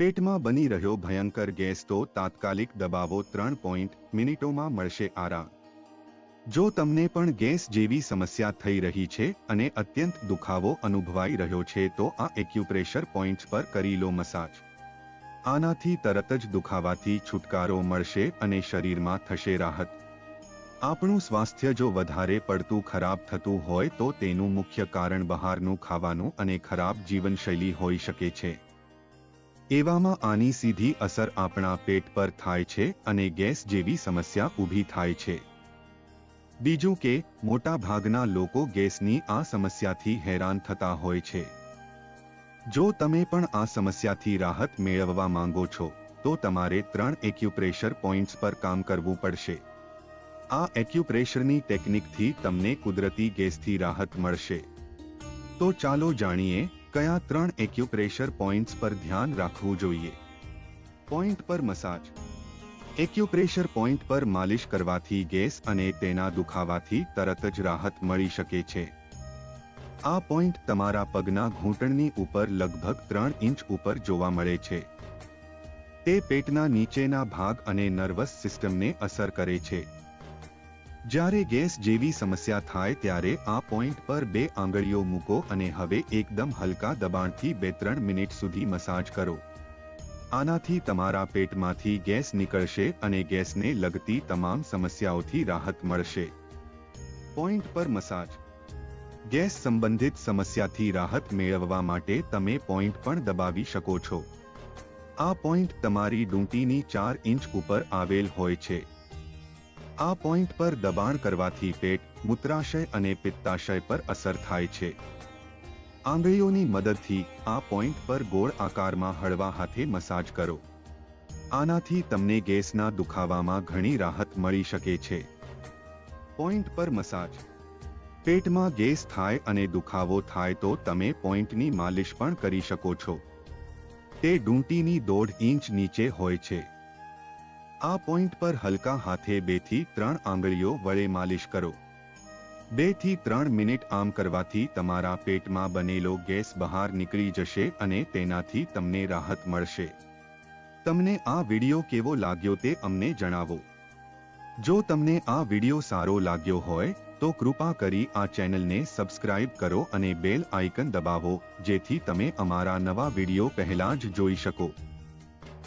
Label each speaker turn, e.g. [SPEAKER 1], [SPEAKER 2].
[SPEAKER 1] પેટમાં બની રહ્યો ભયંકર ગેસ તો તાત્કાલિક દબાવો ત્રણ પોઈન્ટ મિનિટોમાં મળશે આરામ. જો તમને પણ ગેસ જેવી સમસ્યા થઈ રહી છે અને અત્યંત દુખાવો અનુભવાઈ રહ્યો છે તો આ એક્યુપ્રેશર પોઈન્ટ્સ પર કરી લો મસાજ આનાથી તરત જ દુખાવાથી છુટકારો મળશે અને શરીરમાં થશે રાહત. આપણું સ્વાસ્થ્ય જો વધારે પડતું ખરાબ થતું હોય તો તેનું મુખ્ય કારણ બહારનું ખાવાનું અને ખરાબ જીવનશૈલી હોઈ શકે છે. એવામાં આની સીધી અસર આપણા પેટ પર થાય છે અને ગેસ જેવી સમસ્યા ઊભી થાય છે. બીજું કે, મોટા ભાગના લોકો ગેસની આ સમસ્યાથી હેરાન થતા હોય છે. જો તમે પણ આ સમસ્યાથી રાહત મેળવવા માંગો છો, તો તમારે ત્રણ એક્યુપ્રેશર પોઈન્ટ્સ પર કામ કરવું પડશે. આ એક્યુપ્રેશરની ટેકનિકથી તમને કુદરતી ગેસથી રાહત મળશે. તો ચાલો જાણીએ કયા ત્રણ એક્યુપ્રેશર પોઈન્ટ્સ પર ધ્યાન રાખવું જોઈએ? પોઈન્ટ પર મસાજ. એક્યુપ્રેશર પોઈન્ટ પર માલિશ કરવાથી ગેસ અને તેના દુખાવાથી તરત જ રાહત મળી શકે છે. આ પોઈન્ટ તમારા પગના ઘૂંટણની ઉપર લગભગ ત્રણ ઇંચ ઉપર જોવા મળે છે. તે પેટના નીચેના ભાગ અને નર્વસ સિસ્ટમને અસર કરે છે. જ્યારે ગેસ જેવી સમસ્યા થાય ત્યારે આ પોઈન્ટ પર બે આંગળીઓ મૂકો અને હવે એકદમ હલકા દબાણથી બે ત્રણ મિનિટ સુધી મસાજ કરો. આનાથી તમારા પેટમાંથી ગેસ નીકળશે અને ગેસને લગતી તમામ સમસ્યાઓથી રાહત મળશે. પોઈન્ટ પર મસાજ. ગેસ સંબંધિત સમસ્યાથી રાહત મેળવવા માટે તમે પોઈન્ટ પણ દબાવી શકો છો. આ પોઈન્ટ તમારી ડૂંટીની ચાર ઇંચ ઉપર આવેલ હોય છે. આ પોઈન્ટ પર દબાણ કરવાથી પેટ, મૂત્રાશય અને પિત્તાશય પર અસર થાય છે. આંગળીઓની મદદથી આ પોઈન્ટ પર ગોળ આકારમાં હળવા હાથે મસાજ કરો. આનાથી તમને ગેસના દુખાવામાં ઘણી રાહત મળી શકે છે. પોઈન્ટ પર મસાજ. પેટમાં ગેસ થાય અને દુખાવો થાય તો તમે પોઈન્ટની માલિશ પણ કરી શકો છો. તે ડૂંટીની દોઢ ઇંચ નીચે હોય છે. આ પોઈન્ટ પર હલકા હાથે બેથી ત્રણ આંગળીઓ વડે માલિશ કરો. બેથી ત્રણ મિનિટ આમ કરવાથી તમારા પેટમાં બનેલો ગેસ બહાર નીકળી જશે અને તેનાથી તમને રાહત મળશે. તમને આ વિડિયો કેવો લાગ્યો તે અમને જણાવો. જો તમને આ વિડિયો સારો લાગ્યો હોય, તો કૃપા કરી આ ચેનલને સબસ્ક્રાઇબ કરો અને બેલ આઇકન દબાવો, જેથી તમે અમારા નવા વિડિયો પહેલા જ જોઈ શકો.